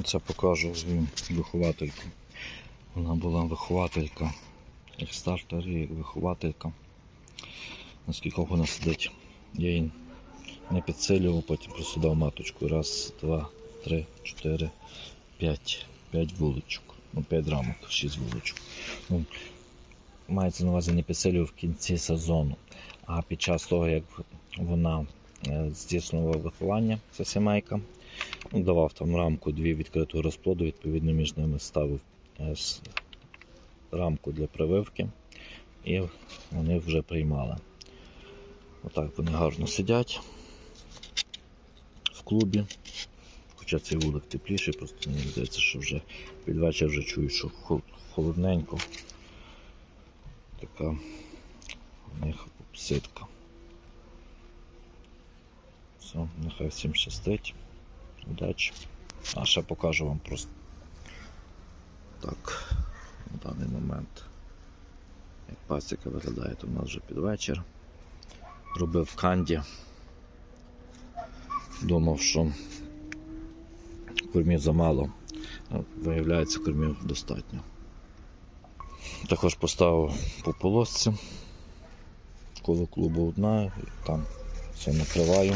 Це покажу виховательку. Вона була вихователька, як стартер і вихователька. Наскільки вона сидить. Я її не підсилював, потім просто дав маточку. Раз, два, три, чотири, п'ять. П'ять вуличок. Ну, п'ять рамок, шість вуличок. Ну, мається на увазі не підсилював в кінці сезону. А під час того, як вона е, здійснювала виховання, ця сімейка, давав там рамку дві відкритого розплоду, відповідно між ними ставив е, рамку для прививки, і вони вже приймали. Отак вони гарно сидять в клубі. Хоча цей вулик тепліший, просто мені здається, що вже під вечір вже чую, що холодненько. Така у них ситка. Все, нехай всім щастить. Удачі. А ще покажу вам просто так на даний момент. Як пасіка виглядає, то в нас вже під вечір. Робив канді. Думав, що кормів замало. А Виявляється, кормів достатньо. Також поставив по полосці. Коло клубу одна, там все накриваю.